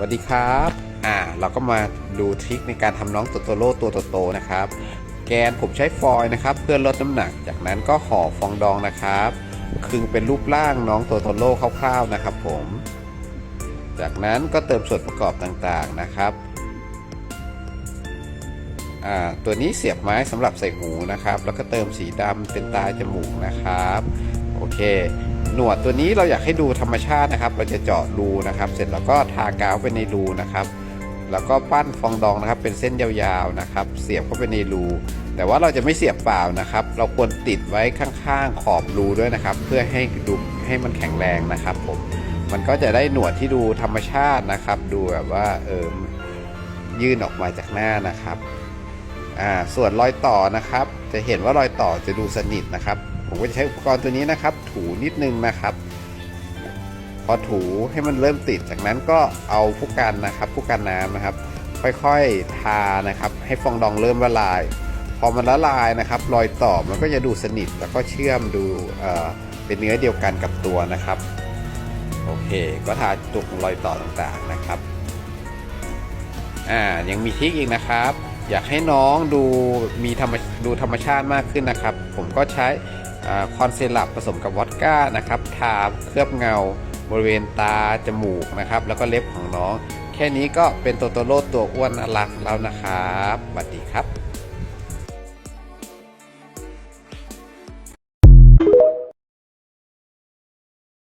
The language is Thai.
สวัสดีครับ อ่า เราก็มาดูทริคในการทำน้องโตโตโร่ตัวโตๆนะครับ แกนผมใช้ฟอยล์นะครับ เพื่อลดน้ำหนัก จากนั้นก็ห่อฟองดองนะครับคึงเป็นรูปร่างน้องโตโตโร่คร่าวๆนะครับ ผม จากนั้นก็เติมส่วนประกอบต่างๆนะครับ อ่า ตัวนี้เสียบไม้สำหรับใส่หูนะครับ แล้วก็เติมสีดำเป็นตาจมูกนะครับ โอเค หนวดตัวนี้เราอยากให้ดูธรรมชาตินะครับ เราจะเจาะรูนะครับ เสร็จแล้วก็ทากาวไปในรูนะครับ แล้วก็ปั้นฟองดองนะครับ เป็นเส้นยาวๆนะครับ เสียบเข้าไปในรู แต่ว่าเราจะไม่เสียบเปล่านะครับ เราควรติดไว้ข้างๆขอบรูด้วยนะครับ เพื่อให้ดูให้มันแข็งแรงนะครับผมมันก็จะได้หนวดที่ดูธรรมชาตินะครับ ดูแบบว่าเออยื่นออกมาจากหน้านะครับอ่าส่วนรอยต่อนะครับ จะเห็นว่ารอยต่อจะดูสนิทนะครับ ผมก็จะใช้อุปกรณ์ตัวนี้นะครับ ถูนิดนึงนะครับ พอถูให้มันเริ่มติด จากนั้นก็เอาผู้กันนะครับผู้กันน้ำนะครับ ค่อยๆทานะครับ ให้ฟองดองเริ่มละลาย พอมันละลายนะครับ รอยต่อมันก็จะดูสนิทแล้วก็เชื่อมดูเเป็นเนื้อเดียวกันกับตัวนะครับโอเค ก็ทาจุกรอยต่อต่างๆนะครับ อ่า ยังมีทริคอีกนะครับ อยากให้น้องดูมีธรรมดูธรรมชาติมากขึ้นนะครับ ผมก็ใช้ คอนเซลับผสมกับวอดก้านะครับทาเคลือบเงา บริเวณตาจมูกนะครับ แล้วก็เล็บของน้อง แค่นี้ก็เป็นตัวตโตโลตัวอ้วนน่ารักแล้วนะครับสวัสดีครับ